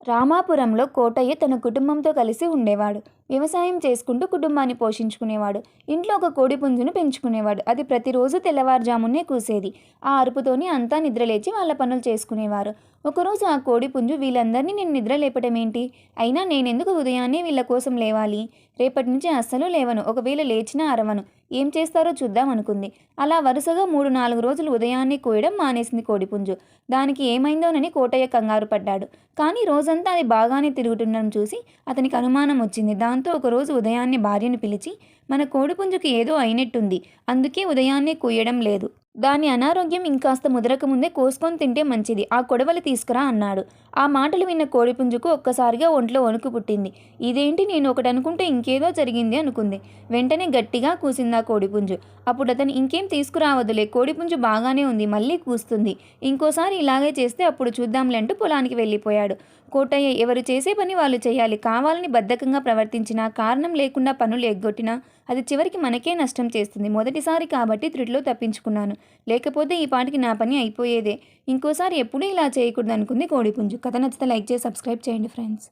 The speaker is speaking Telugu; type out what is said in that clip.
రామాపురంలో కోటయ్య తన కుటుంబంతో కలిసి ఉండేవాడు. వ్యవసాయం చేసుకుంటూ కుటుంబాన్ని పోషించుకునేవాడు. ఇంట్లో ఒక కోడి పుంజును పెంచుకునేవాడు. అది ప్రతిరోజు తెల్లవారుజామునే కూసేది. ఆ అరుపుతోనే అంతా నిద్రలేచి వాళ్ళ పనులు చేసుకునేవారు. ఒకరోజు ఆ కోడి పుంజు వీళ్ళందరినీ నేను నిద్ర లేపటం ఏంటి అయినా నేనెందుకు ఉదయాన్నే వీళ్ళ కోసం లేవాలి? రేపటి నుంచి అస్సలు లేవను. ఒకవేళ లేచినా అరవను. ఏం చేస్తారో చూద్దాం అనుకుంది. అలా వరుసగా మూడు నాలుగు రోజులు ఉదయాన్నే కోయడం మానేసింది కోడిపుంజు దానికి ఏమైందోనని కోటయ్య కంగారు పడ్డాడు. కానీ రోజంతా అది బాగానే తిరుగుతుండడం చూసి అతనికి అనుమానం వచ్చింది. దాంతో ఒకరోజు ఉదయాన్నే భార్యను పిలిచి మన కోడిపుంజుకి ఏదో అయినట్టుంది. అందుకే ఉదయాన్నే కూయడం లేదు. దాని అనారోగ్యం ఇంకాస్త ముదరకముందే కోసుకొని తింటే మంచిది. ఆ కొడవలి తీసుకురా అన్నాడు. ఆ మాటలు విన్న కోడిపుంజుకు ఒక్కసారిగా ఒంట్లో వణుకు పుట్టింది. ఇదేంటి నేను ఒకటి అనుకుంటే ఇంకేదో జరిగింది అనుకుంది. వెంటనే గట్టిగా కూసిందా కోడిపుంజు. అప్పుడు అతను ఇంకేం తీసుకురావద్దులే కోడిపుంజు బాగానే ఉంది మళ్ళీ కూస్తుంది. ఇంకోసారి ఇలాగే చేస్తే అప్పుడు చూద్దాంలే అంటూ పొలానికి వెళ్ళిపోయాడు. కోటయ్య ఎవరు చేసే పని వాళ్ళు చేయాలి. కావాలని బద్ధకంగా ప్రవర్తించినా కారణం లేకుండా పనులు ఎగ్గొట్టినా అది చివరికి మనకే నష్టం చేస్తుంది. మొదటిసారి కాబట్టి త్రుటిలో తప్పించుకున్నాను. లేకపోతే ఈ పాటికి నా పని అయిపోయేదే. ఇంకోసారి ఎప్పుడూ ఇలా చేయకూడదు అనుకుంది కోడిపుంజు. కథ నచ్చితే లైక్ చేసి సబ్స్క్రైబ్ చేయండి ఫ్రెండ్స్.